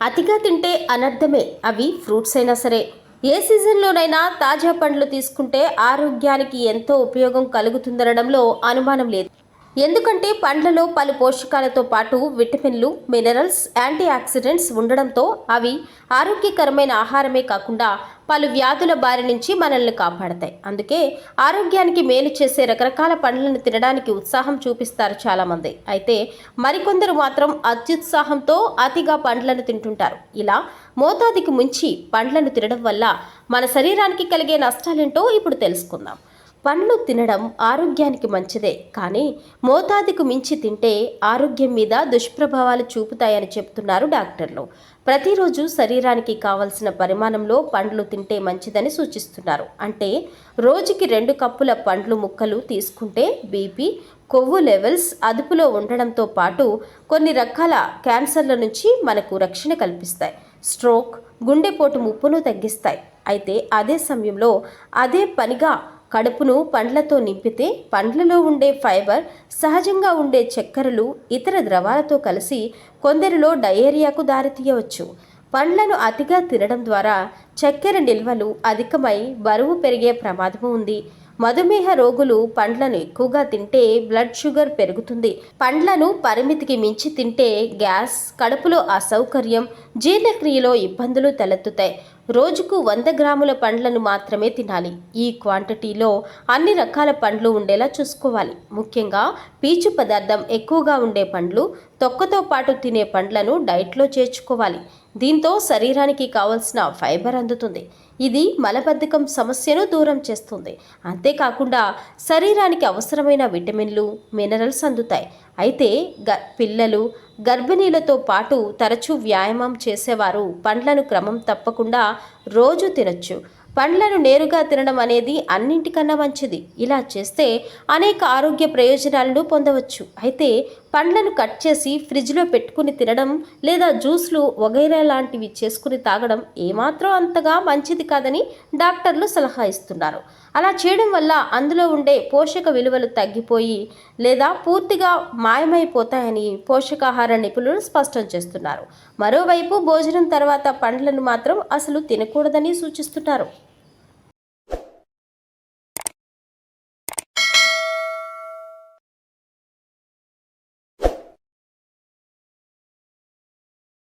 అతిగా తింటే అనర్థమే. అవి ఫ్రూట్స్ అయినా సరే. ఏ సీజన్లోనైనా తాజా పండ్లు తీసుకుంటే ఆరోగ్యానికి ఎంతో ఉపయోగం కలుగుతుందనడంలో అనుమానం లేదు. ఎందుకంటే పండ్లలో పలు పోషకాలతో పాటు విటమిన్లు మినరల్స్ యాంటీ ఆక్సిడెంట్స్ ఉండడంతో అవి ఆరోగ్యకరమైన ఆహారమే కాకుండా పలు వ్యాధుల బారి నుంచి మనల్ని కాపాడతాయి. అందుకే ఆరోగ్యానికి మేలు చేసే రకరకాల పండ్లను తినడానికి ఉత్సాహం చూపిస్తారు చాలామంది. అయితే మరికొందరు మాత్రం అత్యుత్సాహంతో అతిగా పండ్లను తింటుంటారు. ఇలా మోతాదికి మించి పండ్లను తినడం వల్ల మన శరీరానికి కలిగే నష్టాలేంటో ఇప్పుడు తెలుసుకుందాం. పండ్లు తినడం ఆరోగ్యానికి మంచిదే. కానీ మోతాదుకు మించి తింటే ఆరోగ్యం మీద దుష్ప్రభావాలు చూపుతాయని చెప్తున్నారు డాక్టర్లు. ప్రతిరోజు శరీరానికి కావలసిన పరిమాణంలో పండ్లు తింటే మంచిదని సూచిస్తున్నారు. అంటే రోజుకి రెండు కప్పుల పండ్లు ముక్కలు తీసుకుంటే బీపీ కొవ్వు లెవెల్స్ అదుపులో ఉండడంతో పాటు కొన్ని రకాల క్యాన్సర్ల నుంచి మనకు రక్షణ కల్పిస్తాయి. స్ట్రోక్ గుండెపోటు ముప్పును తగ్గిస్తాయి. అయితే అదే సమయంలో అదే పనిగా కడుపును పండ్లతో నింపితే పండ్లలో ఉండే ఫైబర్ సహజంగా ఉండే చక్కెరలు ఇతర ద్రవాలతో కలిసి కొందరిలో డయేరియాకు దారితీయవచ్చు. పండ్లను అతిగా తినడం ద్వారా చక్కెర నిల్వలు అధికమై బరువు పెరిగే ప్రమాదం ఉంది. మధుమేహ రోగులు పండ్లను ఎక్కువగా తింటే బ్లడ్ షుగర్ పెరుగుతుంది. పండ్లను పరిమితికి మించి తింటే గ్యాస్ కడుపులో అసౌకర్యం జీర్ణక్రియలో ఇబ్బందులు తలెత్తుతాయి. రోజుకు వంద గ్రాముల పండ్లను మాత్రమే తినాలి. ఈ క్వాంటిటీలో అన్ని రకాల పండ్లు ఉండేలా చూసుకోవాలి. ముఖ్యంగా పీచు పదార్థం ఎక్కువగా ఉండే పండ్లు తొక్కతో పాటు తినే పండ్లను డైట్లో చేర్చుకోవాలి. దీంతో శరీరానికి కావలసిన ఫైబర్ అందుతుంది. ఇది మలబద్ధకం సమస్యను దూరం చేస్తుంది. అంతేకాకుండా శరీరానికి అవసరమైన విటమిన్లు మినరల్స్ అందుతాయి. అయితే గ పిల్లలు గర్భిణీలతో పాటు తరచూ వ్యాయామం చేసేవారు పండ్లను క్రమం తప్పకుండా రోజు తినొచ్చు. పండ్లను నేరుగా తినడం అనేది అన్నింటికన్నా మంచిది. ఇలా చేస్తే అనేక ఆరోగ్య ప్రయోజనాలను పొందవచ్చు. అయితే పండ్లను కట్ చేసి ఫ్రిడ్జ్లో పెట్టుకుని తినడం లేదా జ్యూస్లు వగైరా లాంటివి చేసుకుని తాగడం ఏమాత్రం అంతగా మంచిది కాదని డాక్టర్లు సలహా ఇస్తున్నారు. అలా చేయడం వల్ల అందులో ఉండే పోషక విలువలు తగ్గిపోయి లేదా పూర్తిగా మాయమైపోతాయని పోషకాహార నిపుణులు స్పష్టం చేస్తున్నారు. మరోవైపు భోజనం తర్వాత పండ్లను మాత్రం అసలు తినకూడదని సూచిస్తున్నారు.